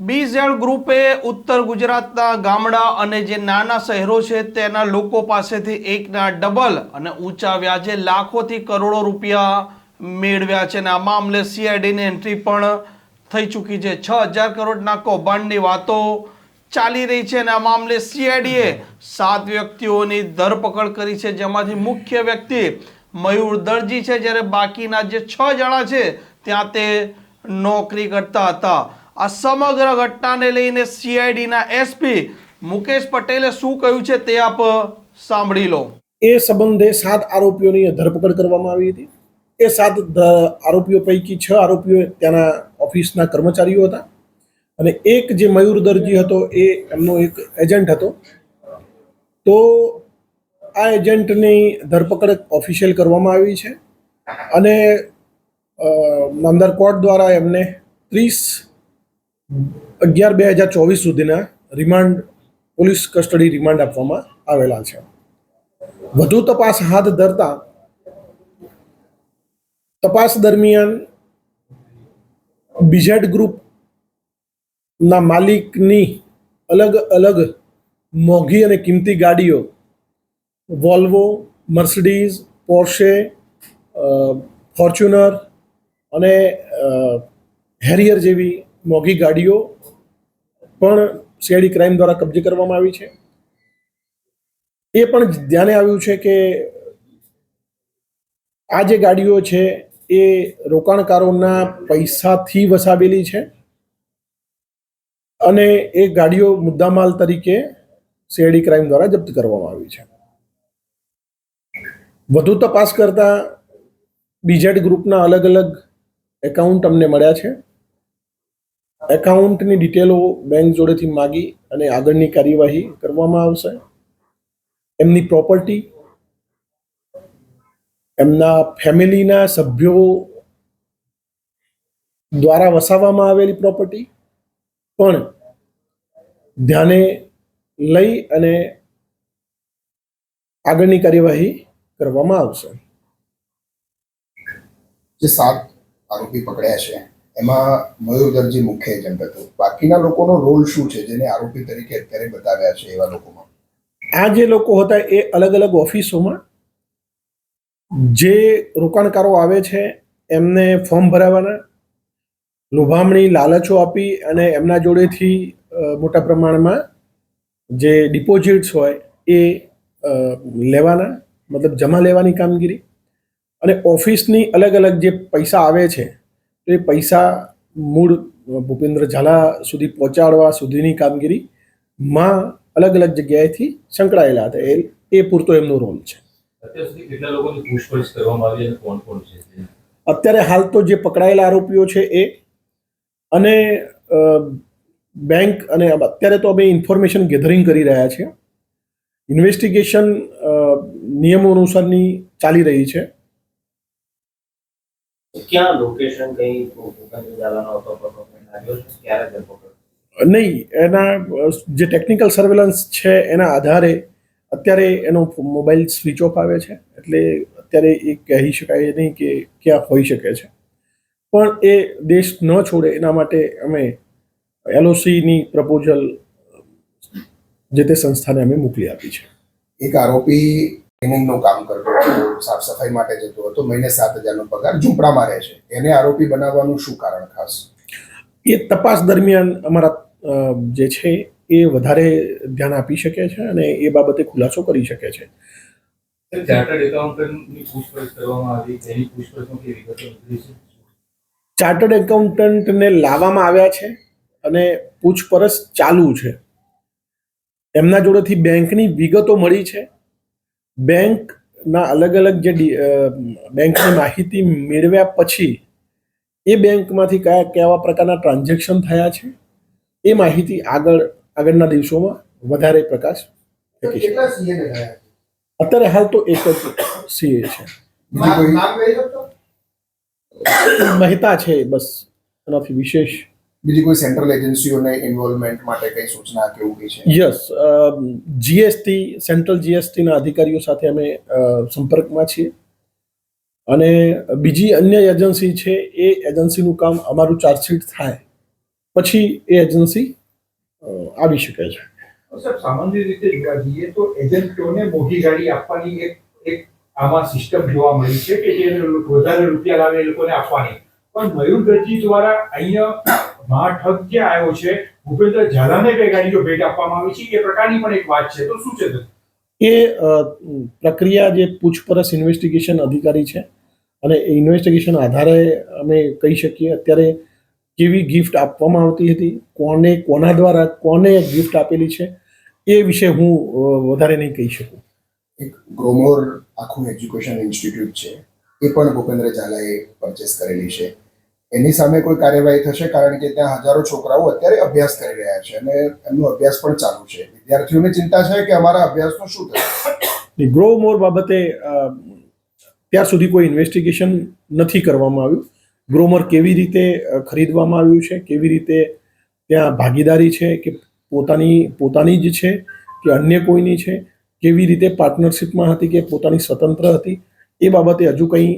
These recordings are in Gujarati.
બીઝેડ ગ્રુપે ઉત્તર ગુજરાતના ગામડા અને જે નાના શહેરો છે તેના લોકો પાસેથી એકના ડબલ અને ઊંચા વ્યાજે લાખોથી કરોડો રૂપિયા મેળવ્યા છે અને આ મામલે સીઆઈડીની એન્ટ્રી પણ થઈ ચૂકી છે. છ હજાર કરોડના કૌભાંડની વાતો ચાલી રહી છે અને આ મામલે સીઆઈડીએ સાત વ્યક્તિઓની ધરપકડ કરી છે. જેમાંથી મુખ્ય વ્યક્તિ મયુર દરજી છે. જ્યારે બાકીના જે છ જણા છે, ત્યાં તે નોકરી કરતા હતા. આ સમગ્ર ઘટનાને લઈને સીઆઈડીના એસપી મુકેશ પટેલે શું કહ્યું છે તે આપ સાંભળી લો. એ સંબંધે સાત આરોપીઓની ધરપકડ કરવામાં આવી હતી. એ સાત આરોપીઓ પૈકી છ આરોપીઓ ત્યાંના ઓફિસના કર્મચારીઓ હતા. અને એક જે મયુર દરજી હતો, એ એમનો એક એજન્ટ હતો. તો આ એજન્ટની ધરપકડ ઓફિશિયલ કરવામાં આવી છે. અને નંદર કોર્ટ દ્વારા એમને ત્રીસ અગિયાર બે હજાર ચોવીસ સુધીના રિમાન્ડ, પોલીસ કસ્ટડી રિમાન્ડ આપવામાં આવેલા છે. વધુ તપાસ હાથ ધરતા તપાસ દરમિયાન બીઝેડ ગ્રુપના માલિકની અલગ અલગ મોંઘી અને કિંમતી ગાડીઓ, વોલ્વો, મર્સિડીઝ, પોર્શે ફોર્ચ્યુનર અને હેરિયર જેવી મોંઘી ગાડીઓ પણ સીઆઈડી ક્રાઇમ દ્વારા કબજે કરવામાં આવી છે. એ પણ ધ્યાને આવ્યું છે કે આ જે ગાડીઓ છે એ રોકાણકારોના પૈસાથી વસાવેલી છે અને એ ગાડીઓ મુદ્દામાલ તરીકે સીઆઈડી ક્રાઇમ દ્વારા જપ્ત કરવામાં આવી છે. વધુ તપાસ કરતા બીજેડ ગ્રુપના અલગ અલગ એકાઉન્ટ અમને મળ્યા છે. એકાઉન્ટની ડિટેલો બેંક જોડેથી માગી અને આગળની કાર્યવાહી કરવામાં આવશે. એમની પ્રોપર્ટી એમના ફેમિલીના સભ્યો દ્વારા વસાવવામાં આવેલી પ્રોપર્ટી પણ ધ્યાને લઈ અને આગળની કાર્યવાહી કરવામાં આવશે. જે સાત આરોપી પકડ્યા છે એમાં મયુર દરજી મુખ્ય એજન્ટ હતો. બાકીના લોકોનો રોલ શું છે જેને આરોપી તરીકે અત્યારે બતાવ્યા છે એવા લોકોમાં? આ જે લોકો હતા એ અલગ અલગ ઓફિસોમાં જે રોકાણકારો આવે છે એમને ફોર્મ ભરાવાના, લોભામણી લાલચો આપી અને એમના જોડેથી મોટા પ્રમાણમાં જે ડિપોઝિટ્સ હોય એ લેવાના, મતલબ જમા લેવાની કામગીરી. અને ઓફિસની અલગ અલગ જે પૈસા આવે છે એ પૈસા મૂળ ભૂપેન્દ્ર ઝાલા સુધી પહોંચાડવા સુધીની કામગીરીમાં અલગ અલગ જગ્યાએથી સંકળાયેલા હતા. એ એ પૂરતો એમનો રોલ છે. અત્યાર હાલ તો જે પકડાયેલા આરોપીઓ છે એ અને બેંક અને અત્યારે તો અમે ઇન્ફોર્મેશન ગેધરિંગ કરી રહ્યા છીએ. ઇન્વેસ્ટિગેશન નિયમો અનુસારની ચાલી રહી છે. ક્યાં લોકેશન કઈ હતો ક્યારે નહીં એના જે ટેકનિકલ સર્વેલન્સ છે એના આધારે અત્યારે એનો મોબાઈલ સ્વિચ ઓફ આવે છે. એટલે અત્યારે એ કહી શકાય નહીં કે ક્યાં હોઈ શકે છે. પણ એ દેશ ન છોડે એના માટે અમે એલઓસીની પ્રપોઝલ જે તે સંસ્થાને અમે મોકલી આપી છે. એક આરોપી ક્લિનિંગનું કામ કરતો હતો સાફ સફાઈ માટે જતો હતો મહિને સાત હજારનો પગાર ઝૂંપડામાં રહે છે. એને આરોપી બનાવવાનું શું કારણ ખાસ? એ તપાસ દરમિયાન અમારા અ, જે છે એ વધારે ધ્યાન આપી શકે છે અને એ બાબતે ખુલાસો કરી શકે છે. ચાર્ટર્ડ એકાઉન્ટન્ટની પૂછપરછ કરવામાં આવી તેની પૂછપરછમાં કેવી વિગતો નીકળી છે? ચાર્ટર્ડ એકાઉન્ટન્ટને લાવવામાં આવ્યા છે અને પૂછપરછ ચાલુ છે. એમના જોડેથી બેંકની વિગતો મળી છે બેંકના અલગ અલગ જે બેંકની માહિતી મેળવ્યા પછી એ બેંકમાંથી કયા કેવા પ્રકારના ટ્રાન્ઝેક્શન થયા છે? એ માહિતી આગળ આગળના દિવસોમાં વધારે પ્રકાશ ફેંકી છે? અત્યારે હાલ તો એક જ સીએ છે. મહેતા છે બસ એનાથી વિશેષ. બીજી કોઈ સેન્ટ્રલ એજન્સીઓને ઇન્વોલ્વમેન્ટ માટે કઈ સૂચના કે એવું કઈ છે? યસ જીએસટી સેન્ટ્રલ જીએસટીના અધિકારીઓ સાથે અમે અ, સંપર્કમાં છીએ. અને બીજી અન્ય એજન્સી છે એ એજન્સીનું કામ અમારું ચાર્જશીટ થાય. પછી એ એજન્સી અ, આવી શકે છે. સાહેબ સામાન્ય રીતે જોવા જઈએ તો એજન્ટોને મોટી ગાડી આપવાની એક એક આમાં સિસ્ટમ જોવા મળી છે કે જે વધારે રૂપિયા લાવે એ લોકોને આપવાની. પણ મયુર દરજી દ્વારા અહીંયા મહાઠગ જે આવ્યો છે. ભૂપેન્દ્ર ઝાલાને બે ગાડીઓ ભેટ આપવામાં આવી છે. એ પ્રકારની પણ એક વાત છે. તો શું છે તે? એ પ્રક્રિયા જે પૂછપરછ ઇન્વેસ્ટિગેશન અધિકારી છે અને એ ઇન્વેસ્ટિગેશન આધારે અમે કહી શકીએ અત્યારે કેવી ગિફ્ટ આપવામાં આવતી હતી કોને કોના દ્વારા કોને ગિફ્ટ આપેલી છે એ વિશે હું વધારે નહીં કહી શકું. એક ગ્રોમોર આખું એજ્યુકેશન ઇન્સ્ટિટ્યૂટ છે. એ પણ ભૂપેન્દ્ર ઝાલાએ પરચેસ કરેલી છે. એની સામે કોઈ કાર્યવાહી થશે કારણ કે ત્યાં હજારો છોકરાઓ અત્યારે અભ્યાસ કરી રહ્યા છે અને એમનો અભ્યાસ પણ ચાલુ છે. વિદ્યાર્થીઓને ચિંતા છે કે અમારા અભ્યાસનું શું થશે? ગ્રો મોર બાબતે ત્યાં સુધી કોઈ ઇન્વેસ્ટિગેશન નથી કરવામાં આવ્યું. ગ્રોમર કેવી રીતે ખરીદવામાં આવ્યું છે? કેવી રીતે ત્યાં ભાગીદારી છે કે પોતાની પોતાની જ છે કે અન્ય કોઈની છે? કેવી રીતે પાર્ટનરશિપમાં હતી કે પોતાની સ્વતંત્ર હતી? એ બાબતે હજુ કંઈ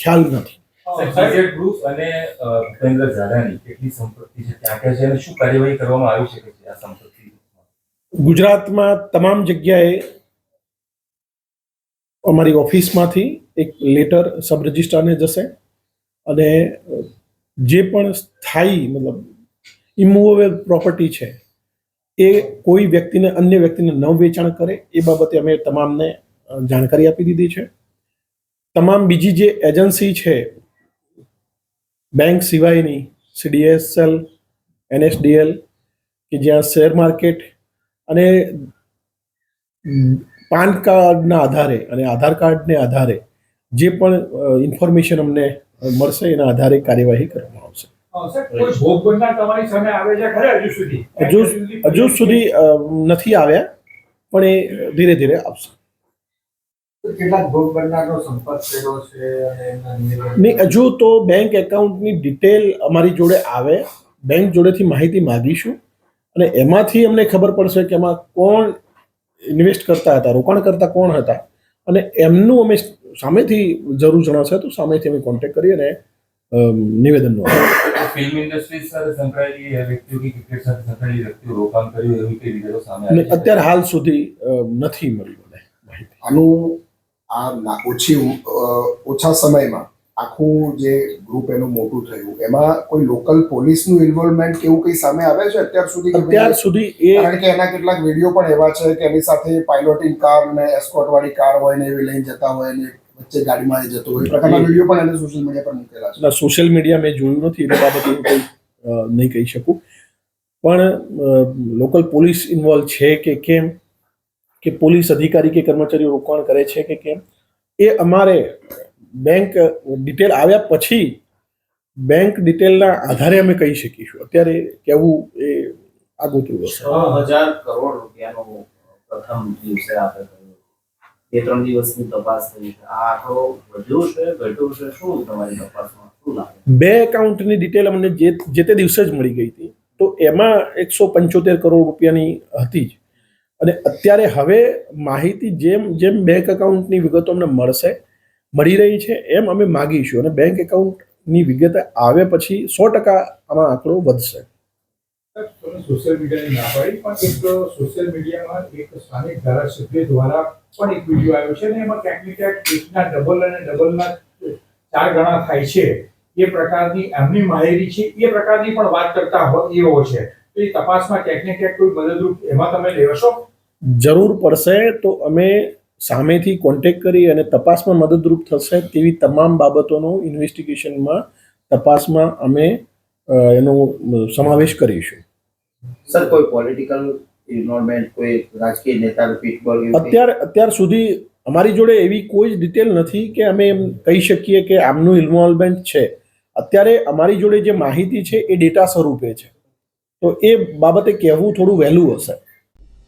ખ્યાલ નથી. બીજેડ ગ્રુપ અને ભૂપેન્દ્ર ઝાલાની કેટલી સંપત્તિ છે ત્યાં ક્યાં છે અને શું કાર્યવાહી કરવામાં આવી શકે છે આ સંપત્તિ? ગુજરાતમાં તમામ જગ્યાએ અમારી ઓફિસમાંથી એક લેટર સબ રજિસ્ટ્રારને જશે અને જે પણ સ્થાયી મતલબ ઇમુવેબલ પ્રોપર્ટી છે એ કોઈ વ્યક્તિને અન્ય વ્યક્તિને ન વેચાણ કરે એ બાબતે અમે તમામને જાણકારી આપી દીધી છે. તમામ બીજી જે એજન્સી છે બેંક સિવાયની સીડીએસએલ એનએસડીએલ કે જ્યાં શેર માર્કેટ અને પાન કાર્ડના આધારે અને આધાર કાર્ડને આધારે જે પણ ઇન્ફોર્મેશન અમને મળશે એના આધારે કાર્યવાહી કરવામાં આવશે. હજુ સુધી? નથી આવ્યા પણ એ ધીરે ધીરે આવશે કેટલાક ભોગ બનનારનો સંપર્ક કર્યો છે અને એમના નિવેદન નહીં હજુ તો બેંક એકાઉન્ટની ડિટેલ અમારી જોડે આવે. બેંક જોડેથી માહિતી માગીશું. અને એમાંથી અમને ખબર પડશે કે એમાં કોણ ઇન્વેસ્ટ કરતા હતા રોકાણ કરતા કોણ હતા. અને એમનું અમે સામેથી જરૂર જણાશે તો સામેથી અમે કોન્ટેક્ટ કરી અને નિવેદન. ફિલ્મ ઇન્ડસ્ટ્રી સાથે સંકળાયેલી વ્યક્તિઓ કે ક્રિકેટ સાથે સંકળાયેલી વ્યક્તિઓ રોકાણ કર્યું એવી કઈ વિગતો સામે અને અત્યારે હાલ સુધી નથી મળી મને આનું આ ઓછી ઓછા સમયમાં આખું જે ગ્રુપ એનું મોટું થયું એમાં કોઈ લોકલ પોલીસનું ઇન્વોલ્વમેન્ટ કેવું કંઈ સામે આવે છે અત્યાર સુધી અત્યાર સુધી એ કારણ કે એના કેટલાક વીડિયો પણ એવા છે કે એની સાથે પાયલોટિંગ કાર ને એસ્કોર્ટ વાળી કાર હોય ને એવી લઈને જતા હોય ને વચ્ચે ગાડીમાં એ જતો હોય પ્રકારના વીડિયો પણ એને સોશિયલ મીડિયા પર મૂકેલા છે. સોશિયલ મીડિયા મેં જોયું નથી એ બાબતે હું કંઈ નહીં કહી શકું. પણ લોકલ પોલીસ ઇન્વોલ્વ છે કે કેમ? કે પોલીસ અધિકારી કે કર્મચારીઓ રોકાણ કરે છે કે કેમ? એ અમારે બેંક ડિટેલ આવ્યા પછી બેંક ડિટેલના આધારે અમે કહી શકીશું. અત્યારે કહેવું એ આગોતરું હશે. છ હજાર કરોડ રૂપિયાનો પ્રથમ દિવસે આપણે બે ત્રણ દિવસની તપાસ થઈ છે. આ આંકડો વધ્યો છે ઘટ્યો છે શું તમારી તપાસમાં શું લાગે? બે એકાઉન્ટની ડિટેલ અમને જે જે તે દિવસે જ મળી ગઈ હતી. તો એમાં એકસો પંચોતેર કરોડ રૂપિયાની હતી જ. અને અત્યારે હવે માહિતી જેમ જેમ બેંક એકાઉન્ટની વિગતો અમને મળશે, મળી રહી છે એમ અમે માગીશું અને બેંક એકાઉન્ટની વિગત આવે પછી સો ટકા આમાં આંકડો વધશે. સોશિયલ મીડિયાની ના પણ એક સોશિયલ મીડિયામાં એક સ્થાનિક ધારાસભ્ય દ્વારા પણ એક વીડિયો આવ્યો છે અને એમાં ક્યાંક ને ક્યાંક એકના ડબલ અને ડબલના ચાર ગણા થાય છે. એ પ્રકારની એમની માહિતી છે, એ પ્રકારની પણ વાત કરતા હોય એવો છે. એ તપાસમાં ક્યાંક ને ક્યાંક કોઈ મદદરૂપ એમાં તમે લેશો જરૂર પડશે તો અમે સામેથી કોન્ટેક્ટ કરી અને તપાસમાં મદદરૂપ થશે તેવી તમામ બાબતોનો ઇન્વેસ્ટિગેશનમાં તપાસમાં અમે એનો સમાવેશ કરીશું. સર કોઈ પોલિટિકલ ઇન્વોલ્વમેન્ટ કોઈ રાજકીય નેતા પીઠબળ અત્યાર અત્યાર સુધી અમારી જોડે એવી કોઈ જ ડિટેલ નથી કે અમે એમ કહી શકીએ કે આમનું ઇન્વોલ્વમેન્ટ છે. અત્યારે અમારી જોડે જે માહિતી છે એ ડેટા સ્વરૂપે છે. તો એ બાબતે કહેવું થોડું વહેલું હશે.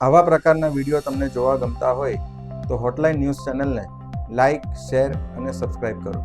આવા પ્રકારના વીડિયો તમને જોવા ગમતા હોય તો હોટલાઇન ન્યૂઝ ચેનલને લાઇક શેર અને સબસ્ક્રાઈબ કરો.